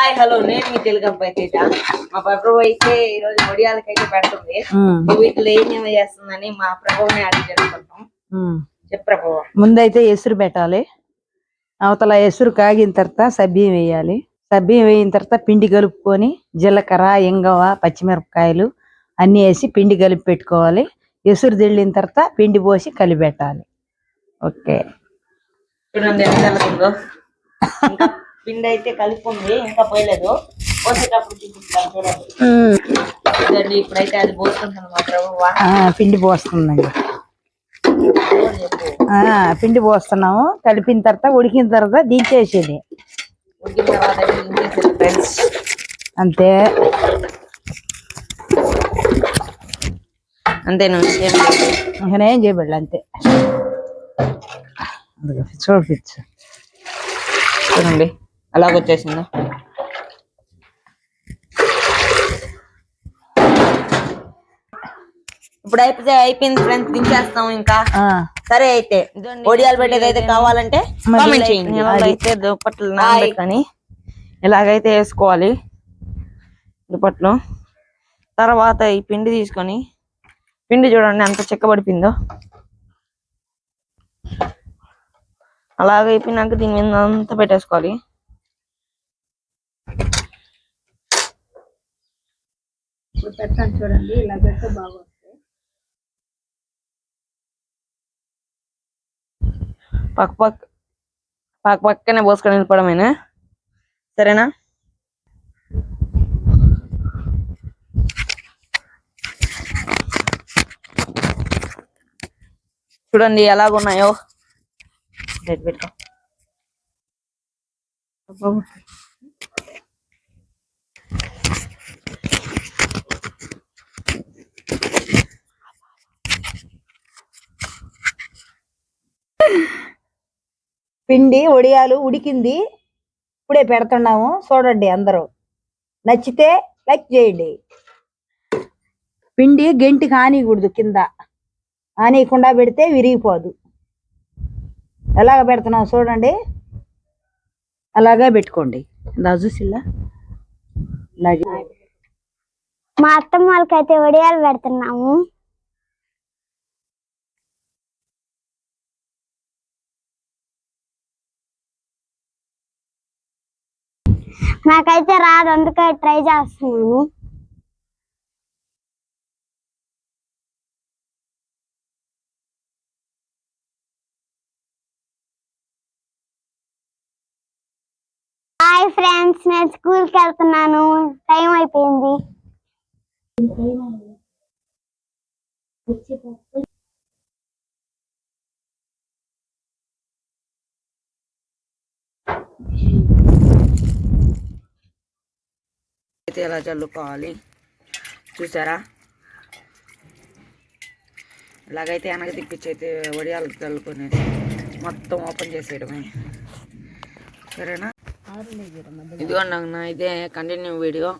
Hi hello. నేను మీ తెలుగు అబ్బాయి తేజ. మా ప్రభు అయితే ఈ రోజు ఒడియాలకైతే పెడుతుంది. ఉమ్, వీటిలో ఏమేమి చేస్తుందని మా ప్రభువుని అడిగి తెలుసుకుంటాం. చెప్పు ప్రభు. ముందైతే ఎసురు పెట్టాలి. అవతల ఎసురు కాగిన తర్వాత సబ్బియం వేయాలి. సబ్బియం వేయిన తర్వాత పిండి కలుపుకొని జీలకర్ర ఇంగవ పచ్చిమిరపకాయలు అన్ని వేసి పిండి కలిపి పెట్టుకోవాలి. ఎసురు తెళ్ళిన తర్వాత పిండి పోసి కలిపెట్టాలి ఓకే. చూడండి ఎంత పిండి అయితే కలిపి ఉంది ఇంకా పోయలేదు. పోసేటప్పుడు చూపిస్తాను చూడండి. చూడండి ఇప్పుడైతే అది పోసుకుంటాను మా ప్రభు. ఆ, పిండి పోస్తుందండి. పిండి పోస్తున్నాము. కలిపిన తర్వాత ఉడికిన తర్వాత దించేసేది. ఉడికిన తర్వాత ఇంకేసారు ఫ్రెండ్స్ అంతే. అంతేనా ఏం లేదు. ఇంకా ఏం చేయబడలే అంతే. చూడండి. అలాగొచ్చేసిందా? ఇప్పుడు అయిపోతే అయిపోయింది ఫ్రెండ్స్ దించేస్తాం ఇంకా. ఆ, సరే అయితే ఒడియాలు పెట్టేది అయితే కావాలంటే కామెంట్ చేయండి. ఇలా అయితే దుప్పట్లు నానబెట్టుకొని ఇలాగైతే వేసుకోవాలి దుప్పట్లు. తర్వాత ఈ పిండి తీసుకొని పిండి చూడండి ఎంత చెక్కబడిపోయిందో అలాగ అయిపోయినాక దీని మీద అంతా పెట్టేసుకోవాలి. ఇప్పుడు పెట్టాను చూడండి ఇలా పెడితే బాగుంటుంది పక్క పక్క పక్క పక్కనే పోసుకొని వెళ్ళిపోవడమేనా సరేనా? చూడండి ఎలాగున్నాయో పెట్టుకో పిండి ఒడియాలు ఉడికింది. ఇప్పుడే పెడుతున్నాము. చూడండి అందరూ. నచ్చితే లైక్ చేయండి. పిండి గెంటి కానికూడదు కింద. ఆనియకుండా పెడితే విరిగిపోదు. ఎలాగ పెడుతున్నాం చూడండి. అలాగే పెట్టుకోండి. చూసిల్లా? మా అత్తమ్మ వాళ్ళకైతే వడియాలు పెడుతున్నాము. నాకైతే రాదు అందుకే ట్రై చేస్తున్నాను. హాయ్ ఫ్రెండ్స్ నేను స్కూల్కి వెళ్తున్నాను. టైం అయిపోయింది. అయితే ఎలా చల్లుకోవాలి? చూసారా? ఇలాగైతే వెనక తిప్పించి అయితే వడియాలు చల్లుకునేది మొత్తం ఓపెన్ చేసేయడమే. సరేనా? ఇదిగోండి అన్న ఇదే కంటిన్యూ వీడియో.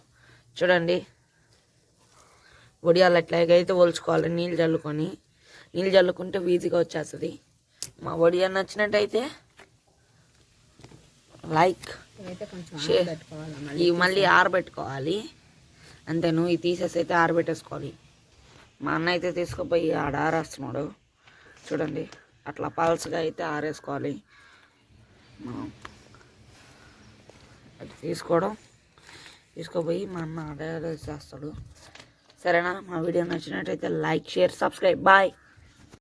చూడండి. వడియాలు ఎట్లాగైతే ఒలుచుకోవాలి నీళ్ళు చల్లుకొని. నీళ్ళు చల్లుకుంటే వీధిగా వచ్చేస్తుంది. మా వడియా నచ్చినట్టయితే లైక్ ఇవి మళ్ళీ ఆరబెట్టుకోవాలి. అంతేను ఇవి తీసేసి అయితే ఆరబెట్టేసుకోవాలి. మా అన్న అయితే తీసుకుపోయి ఆడ ఆరేస్తున్నాడు. చూడండి అట్లా పల్స్గా అయితే ఆరేసుకోవాలి. మనం అది తీసుకోవడం తీసుకుపోయి మా అన్న ఆడ ఆరేసేస్తాడు. సరేనా మా వీడియో నచ్చినట్టయితే లైక్ షేర్ సబ్స్క్రైబ్. బాయ్.